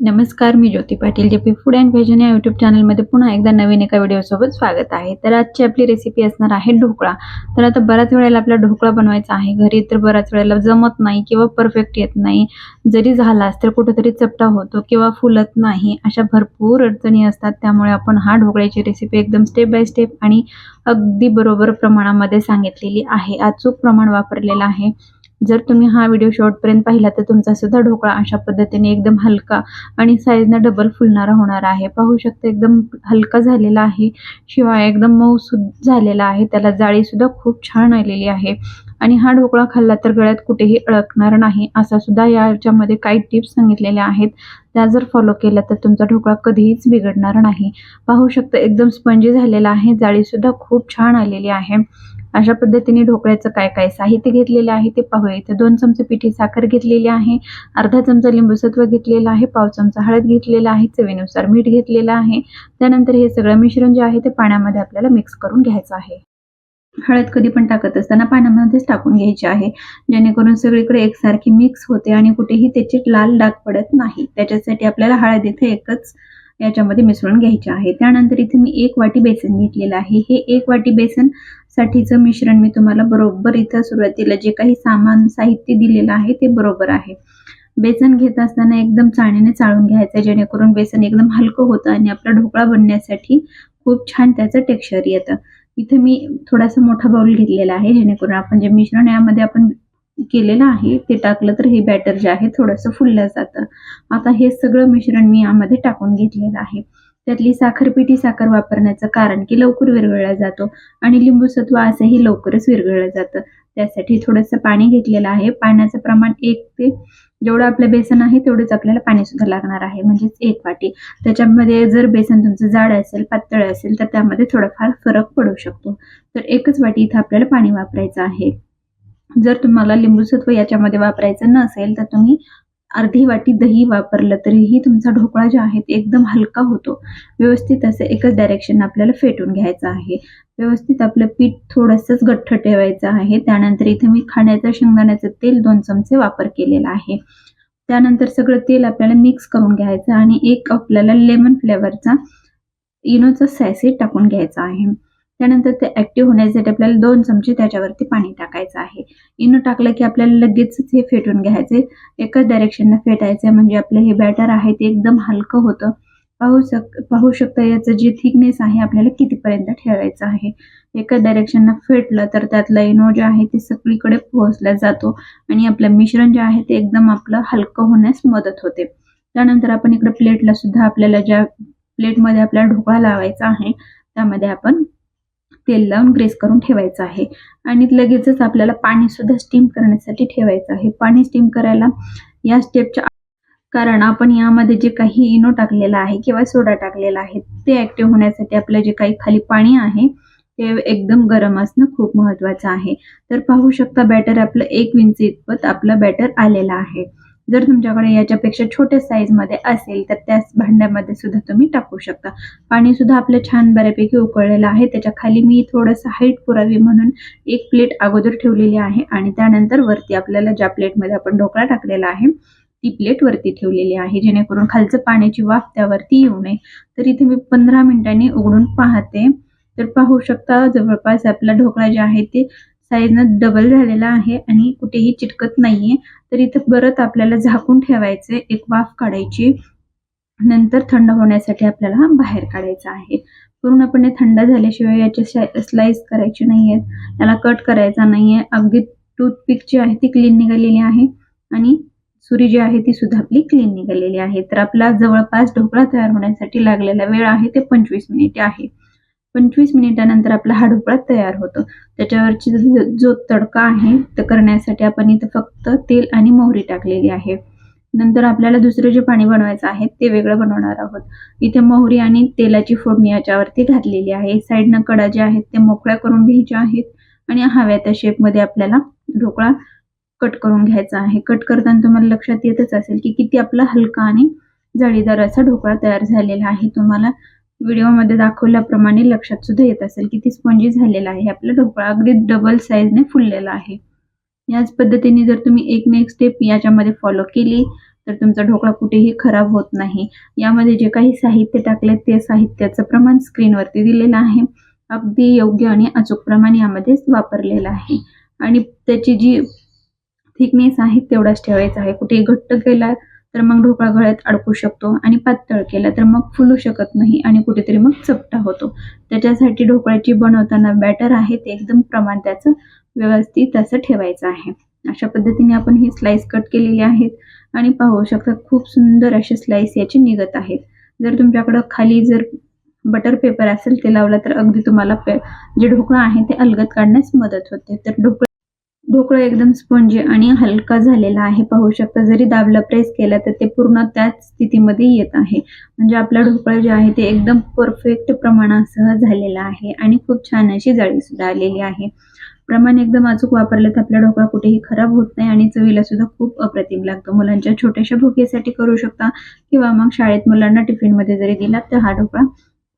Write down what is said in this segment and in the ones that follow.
नमस्कार मी Jyoti Patil J P food and व्हेजन या YouTube चॅनलमध्ये पुन्हा एकदा नवीन एका व्हिडिओसोबत स्वागत आहे. तर आजची आपली रेसिपी असणार आहे ढोकळा. तर आता बऱ्याच वेळेला आपला ढोकळा बनवायचा आहे. घरी तर बऱ्याच वेळेला जमत नाही किंवा परफेक्ट येत नाही. जरी झालाच तर कुठेतरी चपटा होतो किंवा फुलत नाही. अशा भरपूर अडचणी असतात. त्यामुळे आपण हा ढोकळ्याची रेसिपी एकदम स्टेप बाय स्टेप आणि अगदी बरोबर प्रमाणामध्ये सांगितलेली आहे. अचूक प्रमाण वापरलेलं आहे. जर तुम्ही हा व्हिडिओ शॉर्टपर्यंत पाहिला तर तुमचा सुद्धा ढोकळा अशा पद्धतीने एकदम हलका आणि साईजनं डबल फुलणारा होणार आहे. पाहू शकता एकदम हलका झालेला आहे शिवाय एकदम मऊ सुद्धा झालेला आहे. त्याला जाळी सुद्धा खूप छान आलेली आहे. आणि हा ढोकळा खाल्ला तर गळ्यात कुठेही अडकणार नाही असा सुद्धा याच्यामध्ये काही टिप्स सांगितलेल्या आहेत. त्या जर फॉलो केल्या तर तुमचा ढोकळा कधीच बिघडणार नाही. पाहू शकता एकदम स्पंजी झालेला आहे जाळी सुद्धा खूप छान आलेली आहे. अशा पद्धतीने ढोकळ्याचं काय काय साहित्य घेतलेलं आहे ते पाहूया. इथे दोन चमचे पिठी साखर घेतलेली आहे अर्धा चमचा लिंबूसत्व घेतलेला आहे पाव चमचा हळद घेतलेला आहे चवीनुसार मीठ घेतलेलं आहे. त्यानंतर हे सगळं मिश्रण जे आहे ते पाण्यामध्ये आपल्याला मिक्स करून घ्यायचं आहे. हळद कधी पण टाकत असताना पाण्यामध्येच टाकून घ्यायची आहे. जेणेकरून सगळीकडे एकसारखी मिक्स होते आणि कुठेही त्याचे लाल डाग पडत नाही. त्याच्यासाठी आपल्याला हळद इथे एकच याच्यामध्ये मिसळून घ्यायचे आहे. त्यानंतर इथे मी एक वाटी बेसन घेतलेलं आहे. हे एक वाटी बेसन साठीचं मिश्रण मी तुम्हाला बरोबर इथं सुरुवातीला जे काही सामान साहित्य दिलेलं आहे ते बरोबर आहे. बेसन घेत असताना एकदम चाळणीने चाळून घ्यायचं जेणेकरून बेसन एकदम हलकं होतं आणि आपला ढोकळा बनण्यासाठी खूप छान त्याचं टेक्स्चर येतं. इथे मी थोडासा मोठा बाउल घेतलेला आहे जेणेकरून आपण जे मिश्रण यामध्ये आपण केलेलं आहे. ते टाकलं तर हे बॅटर जे आहे थोडंसं फुललं जातं. आता हे सगळं मिश्रण मी यामध्ये टाकून घेतलेलं आहे. त्यातली साखर पिठी साखर वापरण्याचं कारण की लवकर विरघळला जातो आणि लिंबू सत्व असंही लवकरच विरघळलं जातं. त्यासाठी थोडंसं पाणी घेतलेलं आहे. पाण्याचं प्रमाण एक ते जेवढं आपलं बेसन आहे तेवढंच आपल्याला पाणी सुद्धा लागणार आहे म्हणजेच एक वाटी. त्याच्यामध्ये जर बेसन तुमचं जाड असेल पातळ असेल तर त्यामध्ये थोडाफार फरक पडू शकतो. तर एकच वाटी इथं आपल्याला पाणी वापरायचं आहे. जर तुम्हाला लिंबूसत्व याच्यामध्ये वापरायचं नसेल तर तुम्ही अर्धी वाटी दही वापरलं तरीही तुमचा ढोकळा जो आहे एकदम हलका होतो. व्यवस्थित असं एकच डायरेक्शन आपल्याला फेटून घ्यायचं आहे. व्यवस्थित आपलं पीठ थोडंसंच गठ्ठ ठेवायचं आहे. त्यानंतर इथे मी खाण्याचं शेंगदाण्याचं तेल दोन चमचे वापर केलेला आहे. त्यानंतर सगळं तेल आपल्याला मिक्स करून घ्यायचं आणि एक आपल्याला लेमन फ्लेवरचा इनोचा सॅसेट टाकून घ्यायचा आहे. त्यानंतर ते ऍक्टिव्ह होण्यासाठी आपल्याला दोन चमचे त्याच्यावरती पाणी टाकायचं आहे. इनो टाकलं की आपल्याला लगेचच हे फेटून घ्यायचे. एकाच डायरेक्शननं फेटायचं म्हणजे आपलं हे बॅटर आहे ते एकदम हलकं होतं. पाहू शक पाहू शकता याचं जे थिकनेस आहे आपल्याला कितीपर्यंत ठेवायचं आहे. एका डायरेक्शननं फेटलं तर त्यातला इनो जे आहे ते सगळीकडे पोहोचला जातो आणि आपलं मिश्रण जे आहे ते एकदम आपलं हलकं होण्यास मदत होते. त्यानंतर आपण इकडे प्लेटला सुद्धा आपल्याला ज्या प्लेटमध्ये आपल्याला ढोकळा लावायचा आहे त्यामध्ये आपण तेल लावून ग्रेस करून ठेवायचं आहे. आणि लगेचच आपल्याला पाणी सुद्धा स्टीम करण्यासाठी ठेवायचं आहे. पाणी स्टीम करायला या स्टेपच्या कारण आपण यामध्ये जे काही इनो टाकलेला आहे किंवा सोडा टाकलेला आहे ते ऍक्टिव्ह होण्यासाठी आपलं जे काही खाली पाणी आहे ते एकदम गरम असणं खूप महत्वाचं आहे. तर पाहू शकता बॅटर आपलं एक विंच इतपत आपलं बॅटर आलेलं आहे. जर तुमच्याकडे याच्यापेक्षा छोट्या साईजमध्ये असेल तर त्याच भांड्यामध्ये सुद्धा तुम्ही टाकू शकता. पाणी सुद्धा आपलं छान बऱ्यापैकी उकळलेलं आहे. त्याच्याखाली मी थोडंसं हाईट पुरावी म्हणून एक प्लेट अगोदर ठेवलेली आहे आणि त्यानंतर वरती आपल्याला ज्या प्लेटमध्ये आपण ढोकळा टाकलेला आहे ती प्लेट वरती ठेवलेली आहे. जेणेकरून खालचं पाण्याची वाफ त्यावरती येऊ नये. तर इथे मी पंधरा मिनिटांनी उघडून पाहते. तर पाहू शकता जवळपास आपला ढोकळा जे आहे ते साईजनं डबल झालेला आहे आणि कुठेही चिटकत नाहीये. तर इथं परत आपल्याला झाकून ठेवायचे एक वाफ काढायची. नंतर थंड होण्यासाठी आपल्याला बाहेर काढायचा आहे. पूर्णपणे थंड झाल्याशिवाय याचे स्लाइस करायचे नाहीयेत. त्याला कट करायचा नाहीये. अगदी टूथपिक जी आहे ती क्लीन निघालेली आहे आणि सुरी जी आहे ती सुद्धा आपली क्लीन निघालेली आहे. तर आपला जवळपास ढोकळा तयार होण्यासाठी लागलेला वेळ आहे ते पंचवीस मिनिटे आहे. पंचवीस मिनिटानंतर आपला हा ढोकळा तयार होतो. त्याच्यावरची जो तडका आहे तर करण्यासाठी आपण इथं फक्त तेल आणि मोहरी टाकलेली आहे. नंतर आपल्याला दुसरं जे पाणी बनवायचं आहे ते वेगळं बनवणार आहोत. इथे मोहरी आणि तेलाची फोडणी याच्यावरती घातलेली आहे. साईडनं कडा ज्या आहेत ते मोकळ्या करून घ्यायच्या आहेत आणि हव्या त्या शेपमध्ये आपल्याला ढोकळा कट करून घ्यायचा आहे. कट करताना तुम्हाला लक्षात येतच असेल की किती आपला हलका आणि जाळीदार असा ढोकळा तयार झालेला आहे. तुम्हाला व्हिडिओमध्ये दाखवल्याप्रमाणे लक्षात सुद्धा येत असेल किती स्पंजी झालेला आहे. आपला ढोकळा अगदी डबल साईजने फुललेला आहे. याच पद्धतीने जर तुम्ही एक नेक्स्ट स्टेप याच्यामध्ये फॉलो केली तर तुमचा ढोकळा कुठेही खराब होत नाही. यामध्ये जे काही साहित्य टाकले ते साहित्याचं प्रमाण स्क्रीनवरती दिलेलं आहे. अगदी योग्य आणि अचूक प्रमाण यामध्ये वापरलेलं आहे. आणि त्याची जी थिकनेस आहे तेवढाच ठेवायचा आहे. कुठेही घट्ट केला तर मग ढोकळा गळ्यात अडकू शकतो आणि पातळ केला तर मग फुलू शकत नाही आणि कुठेतरी मग चपटा होतो. त्याच्यासाठी ढोकळ्याची बनवताना बॅटर आहे ते एकदम प्रमाण त्याचं व्यवस्थित असं ठेवायचं आहे. अशा पद्धतीने आपण ही स्लाइस कट केलेली आहेत आणि पाहू शकता खूप सुंदर असे स्लाइस याचे निघत आहेत. जर तुमच्याकडं खाली जर बटर पेपर असेल ते लावला तर अगदी तुम्हाला पे जे ढोकळा आहे ते अलगद काढण्यास मदत होते. तर ढोकळा ढोकळा एकदम स्पंजी आणि हलका झालेला आहे. पाहू शकता जरी दाबला प्रेस केला तर ते पूर्ण त्याच स्थितीमध्ये येत आहे. म्हणजे आपला ढोकळा जे आहे ते एकदम परफेक्ट प्रमाणासह झालेला आहे आणि खूप छान अशी जाळी सुद्धा आलेली आहे. प्रमाण एकदम अचूक वापरलं तर आपला ढोकळा कुठेही खराब होत नाही आणि चवीला सुद्धा खूप अप्रतिम लागतो. मुलांच्या छोट्याशा भुकेसाठी करू शकता किंवा मग शाळेत मुलांना टिफिनमध्ये जरी दिला तर हा ढोकळा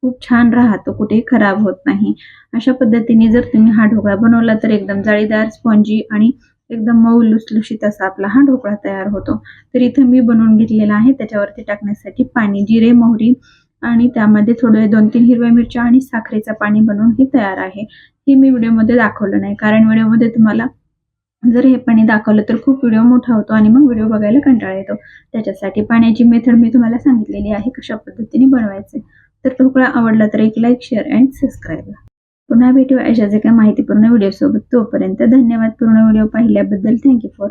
खूप छान राहतो कुठेही खराब होत नाही. अशा पद्धतीने जर तुम्ही हा ढोकळा बनवला तर एकदम जाळीदार स्पॉन्जी आणि एकदम मऊ लुसलुशीत असा आपला हा ढोकळा तयार होतो. तर इथं मी बनवून घेतलेला आहे. त्याच्यावरती टाकण्यासाठी पाणी जिरे मोहरी आणि त्यामध्ये थोडे दोन तीन हिरव्या मिरच्या आणि साखरेचं पाणी बनवून हे तयार आहे. हे मी व्हिडिओमध्ये दाखवलं नाही. कारण व्हिडिओमध्ये तुम्हाला जर हे पाणी दाखवलं तर खूप व्हिडिओ मोठा होतो आणि मग व्हिडिओ बघायला कंटाळा येतो. त्याच्यासाठी पाण्याची मेथड मी तुम्हाला सांगितलेली आहे कशा पद्धतीने बनवायचे. तर ढोकळा आवडला तर एक लाईक शेअर अँड सबस्क्राईब पुन्हा भेटू अशा जे काही माहितीपूर्ण व्हिडिओसोबत तोपर्यंत धन्यवाद. पूर्ण व्हिडिओ पाहिल्याबद्दल थँक्यू फॉर